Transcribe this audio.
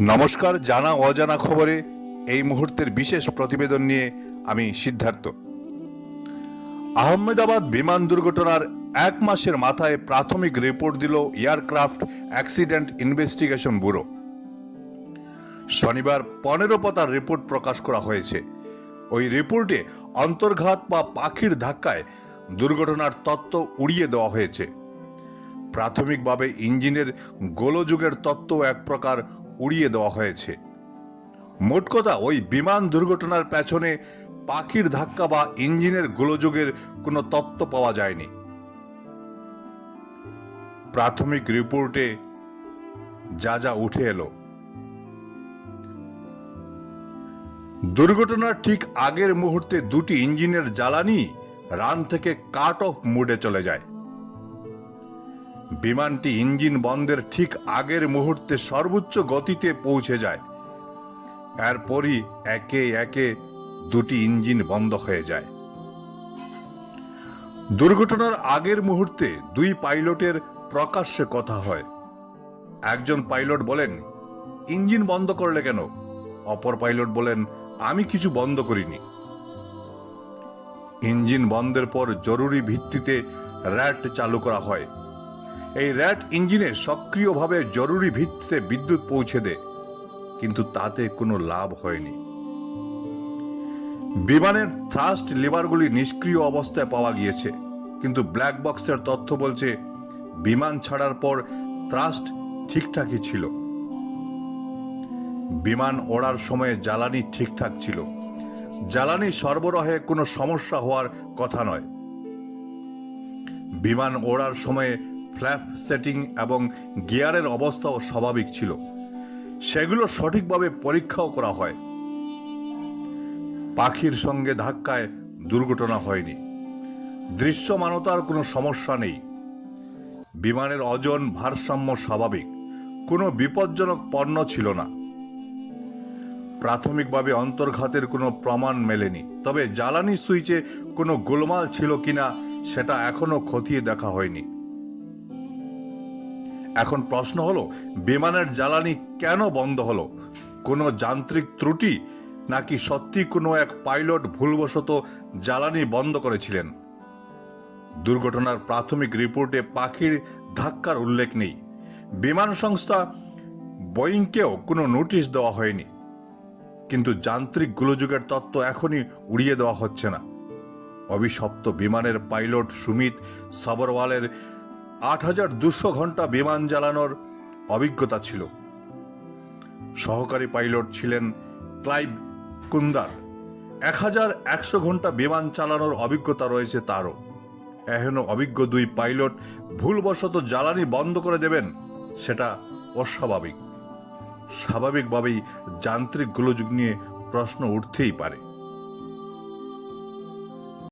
নমস্কার জানা অজানা খবরে এই মুহূর্তের বিশেষ প্রতিবেদন নিয়ে আমি সিদ্ধার্থ। আহমেদাবাদ বিমান দুর্ঘটনার এক মাসের মাথায় প্রাথমিক রিপোর্ট দিল এয়ারক্রাফট অ্যাক্সিডেন্ট ইনভেস্টিগেশন ব্যুরো। শনিবার পনেরো পাতার রিপোর্ট প্রকাশ করা হয়েছে। ওই রিপোর্টে অন্তর্ঘাত বা পাখির ধাক্কায় দুর্ঘটনার তত্ত্ব উড়িয়ে দেওয়া হয়েছে। প্রাথমিকভাবে ইঞ্জিনের গোলযোগের তত্ত্ব এক প্রকার উড়িয়ে দেওয়া হয়েছে। মোট কথা, ওই বিমান দুর্ঘটনার পেছনে পাখির ধাক্কা বা ইঞ্জিনের গোলযোগের কোনো তত্ত্ব পাওয়া যায়নি। প্রাথমিক রিপোর্টে যা যা উঠে এলো। দুর্ঘটনার ঠিক আগের মুহূর্তে দুটি ইঞ্জিনের জ্বালানি রান থেকে কাট অফ মুডে চলে যায়। বিমানটি ইঞ্জিন বন্ধের ঠিক আগের মুহূর্তে সর্বোচ্চ গতিতে পৌঁছে যায়। এরপরই একে একে দুটি ইঞ্জিন বন্ধ হয়ে যায়। দুর্ঘটনার আগের মুহূর্তে দুই পাইলটের প্রকাশ্যে কথা হয়। একজন পাইলট বলেন, ইঞ্জিন বন্ধ করলে কেন? অপর পাইলট বলেন, আমি কিছু বন্ধ করিনি। ইঞ্জিন বন্ধের পর জরুরি ভিত্তিতে র্যাট চালু করা হয়। এই র্যাট ইঞ্জিনে সক্রিয়ভাবে জরুরি ভিত্তিতে বিদ্যুৎ পৌঁছে দেয়, কিন্তু তাতে কোনো লাভ হয়নি। বিমানের থ্রাস্ট লিভারগুলি নিষ্ক্রিয় অবস্থায় পাওয়া গিয়েছে, কিন্তু ব্ল্যাক বক্সের তথ্য বলছে, বিমান ছাড়ার পর থ্রাস্ট ঠিকঠাকই ছিল। বিমান ওড়ার সময় জ্বালানি ঠিকঠাক ছিল। জ্বালানি সরবরাহে কোনো সমস্যা হওয়ার কথা নয়। বিমান ওড়ার সময়ে ফ্ল্যাপ সেটিং এবং গিয়ারের অবস্থাও স্বাভাবিক ছিল। সেগুলো সঠিকভাবে পরীক্ষাও করা হয়। পাখির সঙ্গে ধাক্কায় দুর্ঘটনা হয়নি। দৃশ্যমানতার কোনো সমস্যা নেই। বিমানের অজন ভারসাম্য স্বাভাবিক। কোনো বিপজ্জনক পণ্য ছিল না। প্রাথমিকভাবে অন্তর্ঘাতের কোনো প্রমাণ মেলেনি। তবে জ্বালানি সুইচে কোনো গোলমাল ছিল কিনা, সেটা এখনও খতিয়ে দেখা হয়নি। এখন প্রশ্ন হলো, বিমানের জ্বালানি কেন বন্ধ হলো? কোনো যান্ত্রিক ত্রুটি? নাকি সত্যি কোনো এক পাইলট ভুলবশত জ্বালানি বন্ধ করেছিলেন? দুর্ঘটনার প্রাথমিক রিপোর্টে পাখির ধাক্কার উল্লেখ নেই। বিমান সংস্থা বোয়িংকেও কোনো নোটিশ দেওয়া হয়নি। কিন্তু যান্ত্রিক গোলযোগের তত্ত্ব এখনই উড়িয়ে দেওয়া হচ্ছে না। অভিশপ্ত বিমানের পাইলট সুমিত সাবরওয়ালের আট হাজার দুশো ঘণ্টা বিমান চালানোর অভিজ্ঞতা ছিল। সহকারী পাইলট ছিলেন ক্লাইভ কুন্দার। এক হাজার একশো ঘণ্টা বিমান চালানোর অভিজ্ঞতা রয়েছে তারও। এহেন অভিজ্ঞ দুই পাইলট ভুলবশত জ্বালানি বন্ধ করে দেবেন, সেটা অস্বাভাবিক। স্বাভাবিকভাবেই যান্ত্রিক গোলযোগ নিয়ে প্রশ্ন উঠতেই পারে।